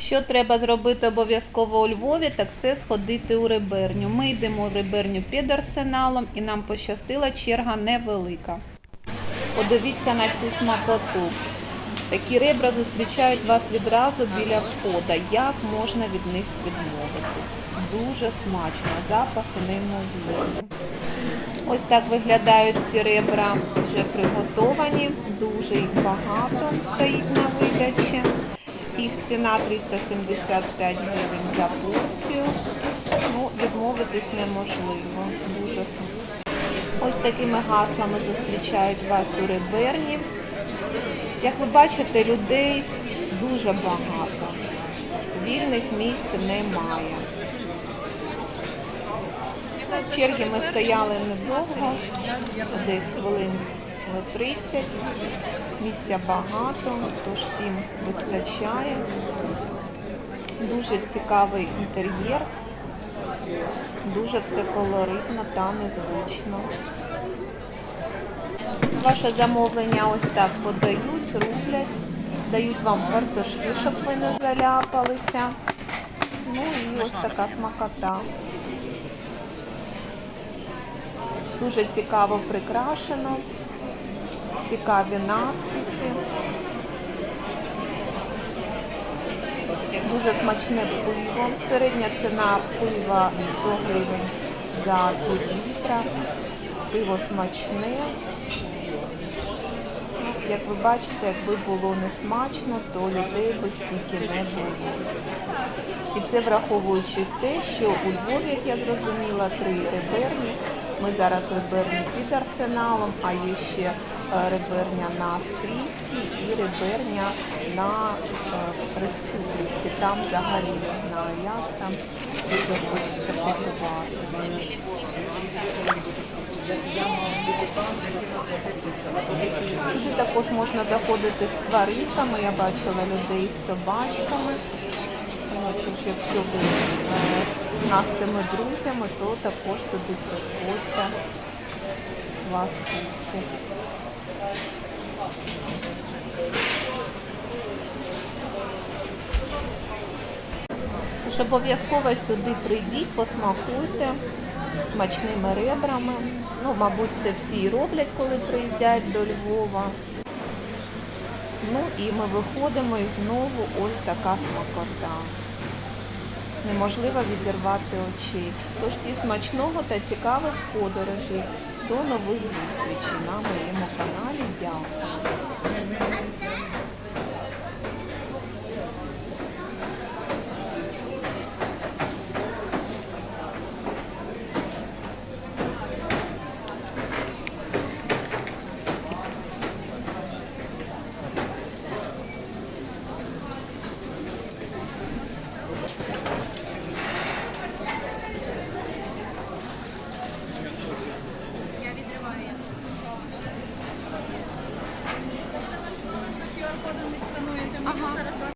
Що треба зробити обов'язково у Львові, так це сходити у реберню. Ми йдемо в реберню під арсеналом і нам пощастила черга невелика. Подивіться на цю смакоту. Такі ребра зустрічають вас відразу біля входа. Як можна від них відмовитись? Дуже смачно, запахи неймовірні. Ось так виглядають ці ребра вже приготовані. Дуже їх багато стоїть на видачі. Їх ціна 375 гривень за порцію. Ну, відмовитись неможливо. Дуже. Ось такими гаслами зустрічають вас у реберні. Як ви бачите, людей дуже багато. Вільних місць немає. Черги ми стояли недовго, десь хвилин 30. Місця багато, тож всім вистачає. Дуже цікавий інтер'єр, дуже все колоритно та незвично. Ваше замовлення ось так подають, рублять, дають вам картошки, щоб ви не заляпалися. Ну і ось така смакота. Дуже цікаво прикрашено, цікаві надписи. Дуже смачне пиво. Середня ціна пива 100 гривень за літра. Пиво смачне. Як ви бачите, якби було не смачно, то людей би стільки не було. І це враховуючи те, що у Львові, як я зрозуміла, три реберні. Ми зараз реберні під арсеналом, а є ще реберня на Стрійській і реберня на е, Республіці. Там взагалі не знаю, як там дуже хочеться побувати. Сюди також можна заходити з тваринками. Я бачила людей з собачками. Тож, якщо ви е, з нашими друзями, то також сюди приходьте, вас пустять. Тож обов'язково сюди прийдіть, посмакуйте смачними ребрами. Ну, мабуть, це всі роблять, коли приїздять до Львова. Ну і ми виходимо і знову ось така смакота. Неможливо відірвати очей. Тож всім смачного та цікавих подорожей. До нових зустрічей на моєму каналі. Дякую. Aha.